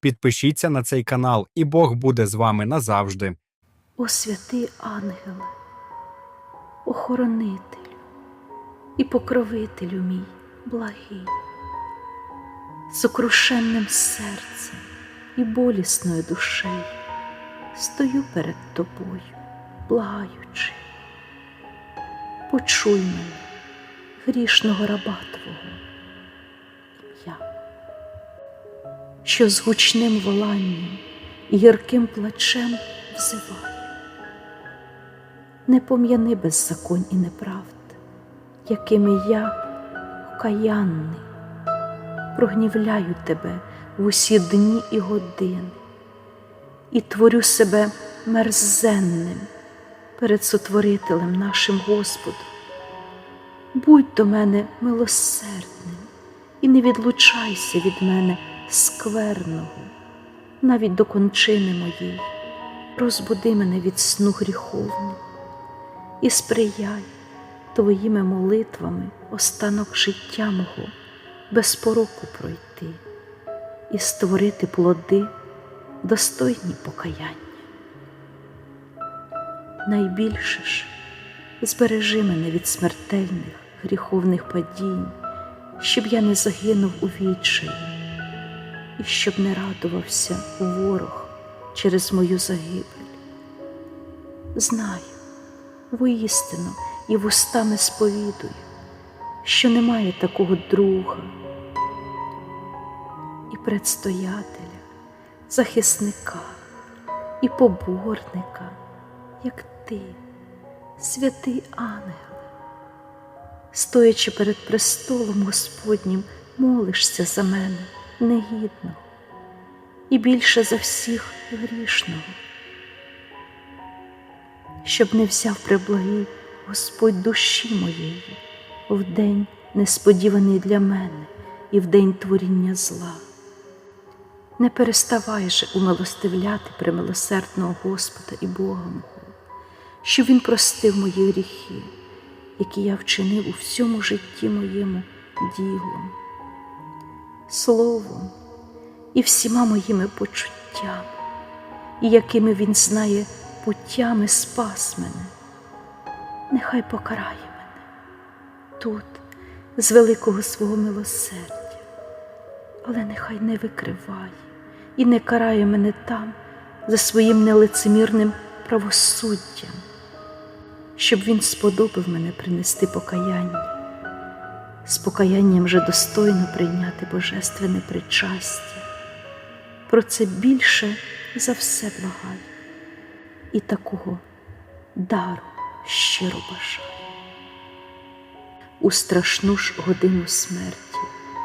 Підпишіться на цей канал, і Бог буде з вами назавжди. О святий ангеле, охоронителю і покровителю мій благий, сокрушенним серцем і болісною душею стою перед тобою, благаючи. Почуй мене, грішного раба Твого, що з гучним воланням і гірким плачем взиваю. Не пом'яни беззаконь і неправд, якими я, окаянний, прогнівляю тебе в усі дні і години і творю себе мерзенним перед сотворителем нашим Господом. Будь до мене милосердним і не відлучайся від мене скверного, навіть до кончини моєї, розбуди мене від сну гріховного і сприяй твоїми молитвами останок життя мого без пороку пройти і створити плоди, достойні покаяння. Найбільше ж збережи мене від смертельних гріховних падінь, щоб я не загинув у відчаї, і щоб не радувався ворог через мою загибель. Знаю, воістину і вустами сповідую, що немає такого друга і предстоятеля, захисника і поборника, як ти, святий ангел. Стоячи перед престолом Господнім, молишся за мене негідного і більше за всіх грішного щоб не взяв приблагий Господь душі моєї в день несподіваний для мене і в день творіння зла. Не переставай же умилостивляти примилосердного Господа і Бога мого, щоб Він простив мої гріхи, які я вчинив у всьому житті моєму ділом, словом і всіма моїми почуттями, і якими Він знає путями спас мене, нехай покарає мене тут, з великого свого милосердя, але нехай не викриває і не карає мене там за своїм нелицемірним правосуддям, щоб він сподобав мене принести покаяння, з покаянням же достойно прийняти божественне причастя. Про це більше за все благаю і такого дару щиро бажаю. У страшну ж годину смерті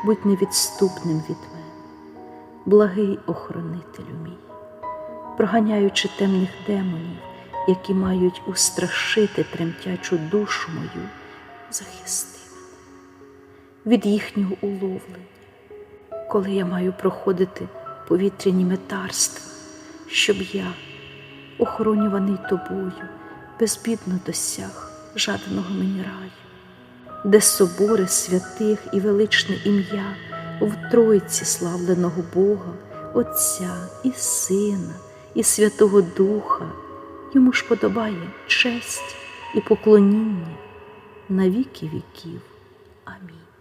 будь невідступним від мене, благий охоронителю мій, проганяючи темних демонів, які мають устрашити тремтячу душу мою, захисти від їхнього уловлення, коли я маю проходити повітряні метарства, щоб я охоронюваний тобою, безбідно досяг жаданого мені раю, де собори святих і величне ім'я в Тройці славленого Бога, Отця і Сина, і Святого Духа, йому ж подобає честь і поклоніння на віки віків. Амінь.